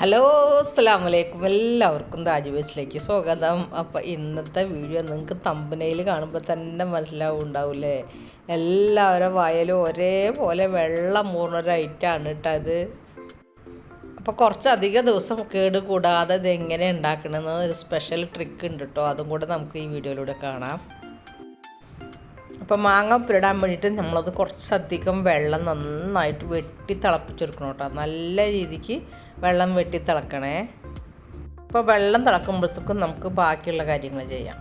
Hello അസ്സാം വലൈക്കും എല്ലാവർക്കും താജുബേസിലേക്ക് സ്വാഗതം. അപ്പോൾ ഇന്നത്തെ വീഡിയോ നിങ്ങൾക്ക് തമ്പനയിൽ കാണുമ്പോൾ തന്നെ മനസ്സിലാവുണ്ടാവില്ലേ? എല്ലാവരും വയലും ഒരേപോലെ വെള്ളം മൂർന്നൊരു ഐറ്റാണ് കേട്ടോ അത്. അപ്പോൾ കുറച്ചധികം ദിവസം കേട് കൂടാതെ ഇത് എങ്ങനെ ഉണ്ടാക്കണമെന്ന് ഒരു സ്പെഷ്യൽ ട്രിക്ക് ഉണ്ട് കേട്ടോ അതും കൂടെ നമുക്ക് ഈ വീഡിയോയിലൂടെ കാണാം. അപ്പോൾ മാങ്ങ ഉപ്പിലിടാൻ വേണ്ടിയിട്ട് നമ്മളത് കുറച്ചധികം വെള്ളം നന്നായിട്ട് വെട്ടി തിളപ്പിച്ചെടുക്കണം കേട്ടോ. നല്ല രീതിക്ക് വെള്ളം വെട്ടി തിളക്കണേ. അപ്പോൾ വെള്ളം തിളക്കുമ്പോഴത്തേക്കും നമുക്ക് ബാക്കിയുള്ള കാര്യങ്ങൾ ചെയ്യാം.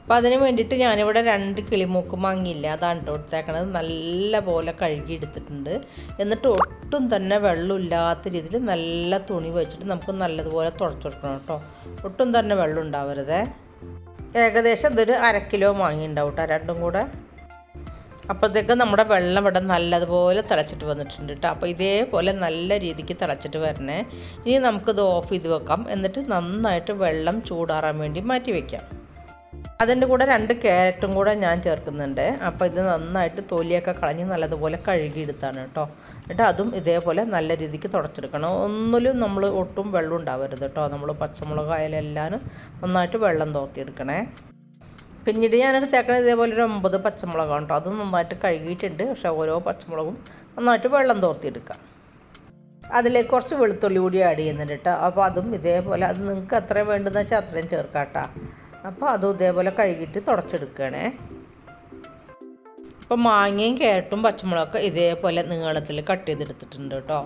അപ്പോൾ അതിന് വേണ്ടിയിട്ട് ഞാനിവിടെ രണ്ട് കിളിമൂക്ക് മാങ്ങിയില്ല അതാണ് കേട്ടോ എടുത്തേക്കണത്. നല്ല പോലെ കഴുകി എടുത്തിട്ടുണ്ട്. എന്നിട്ട് ഒട്ടും തന്നെ വെള്ളമില്ലാത്ത രീതിയിൽ നല്ല തുണി വെച്ചിട്ട് നമുക്ക് നല്ലതുപോലെ തുടച്ചെടുക്കണം കേട്ടോ. ഒട്ടും തന്നെ വെള്ളം ഉണ്ടാവരുതേ. ഏകദേശം ഇതൊരു അര കിലോ മാങ്ങി ഉണ്ടാവും കേട്ടോ രണ്ടും കൂടെ. അപ്പോഴത്തേക്ക് നമ്മുടെ വെള്ളം ഇവിടെ നല്ലതുപോലെ തിളച്ചിട്ട് വന്നിട്ടുണ്ട് കേട്ടോ. അപ്പോൾ ഇതേപോലെ നല്ല രീതിക്ക് തിളച്ചിട്ട് വരണേ. ഇനി നമുക്കിത് ഓഫ് ചെയ്ത് വെക്കാം. എന്നിട്ട് നന്നായിട്ട് വെള്ളം ചൂടാറാൻ വേണ്ടി മാറ്റി വയ്ക്കാം അതിന്റെ കൂടെ രണ്ട് ക്യാരറ്റും കൂടെ ഞാൻ ചേർക്കുന്നുണ്ട്. അപ്പോൾ ഇത് നന്നായിട്ട് തൊലിയൊക്കെ കളഞ്ഞ് നല്ലതുപോലെ കഴുകിയെടുത്താണ് കേട്ടോ. എന്നിട്ട് അതും ഇതേപോലെ നല്ല രീതിക്ക് തുടച്ചെടുക്കണം. ഒന്നിലും നമ്മൾ ഒട്ടും വെള്ളം ഉണ്ടാവരുത് കേട്ടോ. നമ്മൾ പച്ചമുളക് ആയാലും നന്നായിട്ട് വെള്ളം തോർത്തിയെടുക്കണേ പിന്നീട് ഞാനെടുത്തേക്കണത് ഇതേപോലെ ഒരു ഒമ്പത് പച്ചമുളകാണ് കേട്ടോ അത് നന്നായിട്ട് കഴുകിയിട്ടുണ്ട്. പക്ഷെ ഓരോ പച്ചമുളകും നന്നായിട്ട് വെള്ളം തോർത്തിയെടുക്കാം. അതിലേക്ക് കുറച്ച് വെളുത്തുള്ളി കൂടി ആഡ് ചെയ്യുന്നുണ്ട് കേട്ടോ അപ്പോൾ അതും ഇതേപോലെ അത് നിങ്ങൾക്ക് എത്രയും വേണ്ടതെന്ന് വെച്ചാൽ അത്രയും ചേർക്കാം കേട്ടോ അപ്പോൾ അതും ഇതേപോലെ കഴുകിയിട്ട് തുടച്ചെടുക്കുകയാണേ. അപ്പോൾ മാങ്ങയും കേട്ടും പച്ചമുളകൊക്കെ ഇതേപോലെ നീളത്തിൽ കട്ട് ചെയ്തെടുത്തിട്ടുണ്ട് കേട്ടോ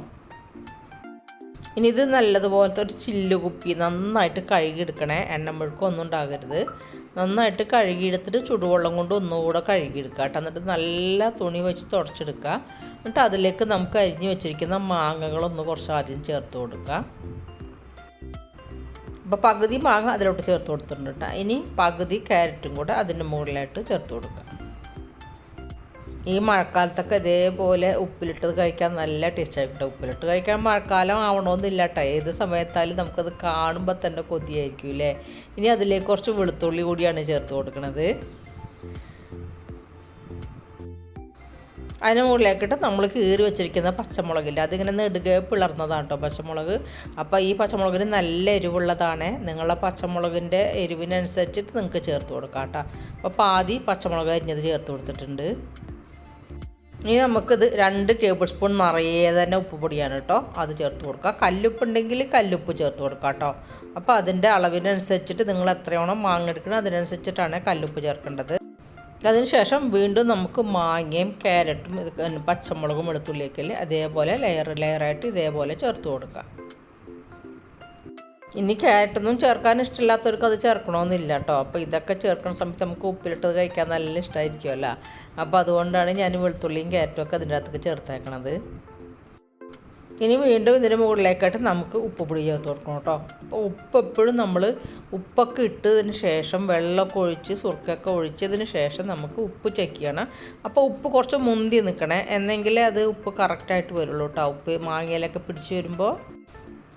ഇനി ഇത് നല്ലതുപോലത്തെ ഒരു ചില്ല് കുപ്പി നന്നായിട്ട് കഴുകിയെടുക്കണേ. എണ്ണ മുഴുക്കൊന്നും ഉണ്ടാകരുത്. നന്നായിട്ട് കഴുകിയെടുത്തിട്ട് ചുടുവെള്ളം കൊണ്ട് ഒന്നുകൂടെ കഴുകിയെടുക്കുക കേട്ടോ. എന്നിട്ട് നല്ല തുണി വെച്ച് തുടച്ചെടുക്കുക. എന്നിട്ട് അതിലേക്ക് നമുക്ക് അരിഞ്ഞ് വെച്ചിരിക്കുന്ന മാങ്ങകളൊന്ന് കുറച്ച് ആദ്യം ചേർത്ത് കൊടുക്കുക. അപ്പോൾ പകുതി മാങ്ങ അതിലോട്ട് ചേർത്ത് കൊടുത്തിട്ടുണ്ട് കേട്ടോ. ഇനി പകുതി ക്യാരറ്റും കൂടെ അതിന്റെ മുകളിലായിട്ട് ചേർത്ത് കൊടുക്കുക. ഈ മഴക്കാലത്തൊക്കെ ഇതേപോലെ ഉപ്പിലിട്ടത് കഴിക്കാൻ നല്ല ടേസ്റ്റ് ആയിരിക്കും ഉപ്പിലിട്ട് കഴിക്കാൻ മഴക്കാലം ആവണമെന്നില്ല കേട്ടോ ഏത് സമയത്തായാലും നമുക്കത് കാണുമ്പോൾ തന്നെ കൊതിയായിരിക്കും അല്ലേ ഇനി അതിലേക്ക് കുറച്ച് വെളുത്തുള്ളി കൂടിയാണ് ചേർത്ത് കൊടുക്കുന്നത് അതിന് മുകളിലേക്കിട്ട് നമ്മൾ കീറി വെച്ചിരിക്കുന്ന പച്ചമുളകില്ല? അതിങ്ങനെ നെടുക പിളർന്നതാണ് കേട്ടോ പച്ചമുളക്. അപ്പോൾ ഈ പച്ചമുളകിന് നല്ല എരിവുള്ളതാണ്. നിങ്ങളെ പച്ചമുളകിന്റെ എരിവിനനുസരിച്ചിട്ട് നിങ്ങൾക്ക് ചേർത്ത് കൊടുക്കാം കേട്ടോ അപ്പോൾ പാതി പച്ചമുളക് അരിഞ്ഞത് ചേർത്ത് കൊടുത്തിട്ടുണ്ട്. ഇനി നമുക്കിത് രണ്ട് ടേബിൾ സ്പൂൺ നിറയെ തന്നെ ഉപ്പ് പൊടിയാണ് കേട്ടോ. അത് ചേർത്ത് കൊടുക്കുക. കല്ലുപ്പ് ഉണ്ടെങ്കിൽ കല്ലുപ്പ് ചേർത്ത് കൊടുക്കുക കേട്ടോ. അപ്പോൾ അതിന്റെ അളവിനനുസരിച്ചിട്ട് നിങ്ങൾ എത്രയോണം മാങ്ങ എടുക്കണം അതിനനുസരിച്ചിട്ടാണ് കല്ലുപ്പ് ചേർക്കേണ്ടത്. അതിനുശേഷം വീണ്ടും നമുക്ക് മാങ്ങയും ക്യാരറ്റും പച്ചമുളകും വെളുത്തുള്ളിയൊക്കെ അതേപോലെ ലെയർ ലെയറായിട്ട് ഇതേപോലെ ചേർത്ത് കൊടുക്കുക. ഇനി ക്യാരറ്റൊന്നും ചേർക്കാൻ ഇഷ്ടമില്ലാത്തവർക്ക് അത് ചേർക്കണമെന്നില്ല കേട്ടോ. അപ്പോൾ ഇതൊക്കെ ചേർക്കുന്ന സമയത്ത് നമുക്ക് ഉപ്പിലിട്ടത് കഴിക്കാൻ നല്ല ഇഷ്ടമായിരിക്കുമല്ലോ അപ്പോൾ അതുകൊണ്ടാണ് ഞാൻ വെളുത്തുള്ളിയും ക്യാരറ്റും ഒക്കെ അതിന്റെ അകത്തേക്ക് ചേർത്തേക്കണത്. ഇനി വീണ്ടും ഇതിന് മുകളിലേക്കായിട്ട് നമുക്ക് ഉപ്പ് പൊടി ചേർത്ത് കൊടുക്കണം കേട്ടോ. അപ്പോൾ ഉപ്പ് എപ്പോഴും നമ്മൾ ഉപ്പൊക്കെ ഇട്ടതിന് ശേഷം വെള്ളമൊക്കെ ഒഴിച്ച് സുർക്കൊക്കെ ഒഴിച്ചതിന് ശേഷം നമുക്ക് ഉപ്പ് ചെക്ക് ചെയ്യണം. അപ്പോൾ ഉപ്പ് കുറച്ച് മുന്തി നിൽക്കണേ. എന്നെങ്കിലേ അത് ഉപ്പ് കറക്റ്റായിട്ട് വരുള്ളൂ കേട്ടോ. ഉപ്പ് മാങ്ങയിലൊക്കെ പിടിച്ച് വരുമ്പോൾ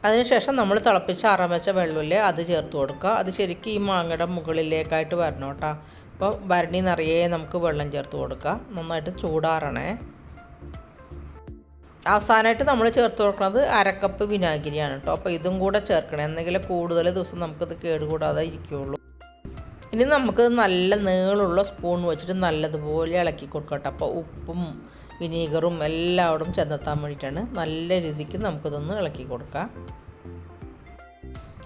അതിനുശേഷം നമ്മൾ തിളപ്പിച്ച് അറം വെച്ച വെള്ളമില്ലേ അത് ചേർത്ത് കൊടുക്കുക. അത് ശരിക്കും ഈ മാങ്ങയുടെ മുകളിലേക്കായിട്ട് വരണം കേട്ടോ. അപ്പോൾ ഭരണി നിറയെ നമുക്ക് വെള്ളം ചേർത്ത് കൊടുക്കുക നന്നായിട്ട് ചൂടാറണേ. അവസാനമായിട്ട് നമ്മൾ ചേർത്ത് കൊടുക്കുന്നത് അരക്കപ്പ് വിനാഗിരിയാണ് കേട്ടോ. അപ്പോൾ ഇതും കൂടെ ചേർക്കണം. എന്തെങ്കിലും കൂടുതൽ ദിവസം നമുക്കത് കേടുകൂടാതെ ഇരിക്കുകയുള്ളൂ ഇനി നമുക്ക് നല്ല നീളമുള്ള സ്പൂൺ വെച്ചിട്ട് നല്ലതുപോലെ ഇളക്കി കൊടുക്കട്ടെ അപ്പോൾ ഉപ്പും വിനീഗറും എല്ലാവരും ചെന്നെത്താൻ വേണ്ടിയിട്ടാണ് നല്ല രീതിക്ക് നമുക്കിതൊന്ന് ഇളക്കി കൊടുക്കാം.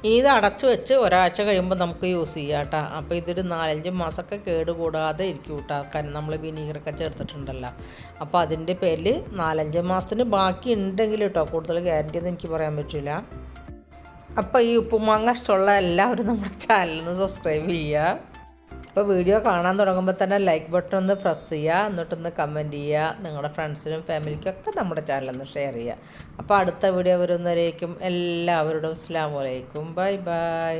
ഇനി ഇത് അടച്ചു വെച്ച് ഒരാഴ്ച കഴിയുമ്പോൾ നമുക്ക് യൂസ് ചെയ്യാം കേട്ടോ. അപ്പോൾ ഇതൊരു നാലഞ്ച് മാസമൊക്കെ കേട് കൂടാതെ ഇരിക്കും കേട്ടോ. കാരണം നമ്മൾ വിനീഗറൊക്കെ ചേർത്തിട്ടുണ്ടല്ലോ. അപ്പോൾ അതിന്റെ പേരിൽ നാലഞ്ച് മാസത്തിന് ബാക്കി ഉണ്ടെങ്കിൽ കേട്ടോ കൂടുതൽ ഗ്യാരണ്ടി ഒന്നും എനിക്ക് പറയാൻ പറ്റില്ല. അപ്പോൾ ഈ ഉപ്പുമാങ്ങ ഇഷ്ടമുള്ള എല്ലാവരും നമ്മുടെ ചാനലിന് സബ്സ്ക്രൈബ് ചെയ്യുക അപ്പോൾ വീഡിയോ കാണാൻ തുടങ്ങുമ്പോൾ തന്നെ ലൈക്ക് ബട്ടൺ ഒന്ന് പ്രസ് ചെയ്യുക എന്നിട്ടൊന്ന് കമന്റ് ചെയ്യുക നിങ്ങളുടെ ഫ്രണ്ട്സിനും ഫാമിലിക്കും ഒക്കെ നമ്മുടെ ചാനലൊന്ന് ഷെയർ ചെയ്യുക അപ്പോൾ അടുത്ത വീഡിയോ വരുന്നവരേക്കും എല്ലാവരോടും അസ്സാം വലൈക്കും ബൈ ബൈ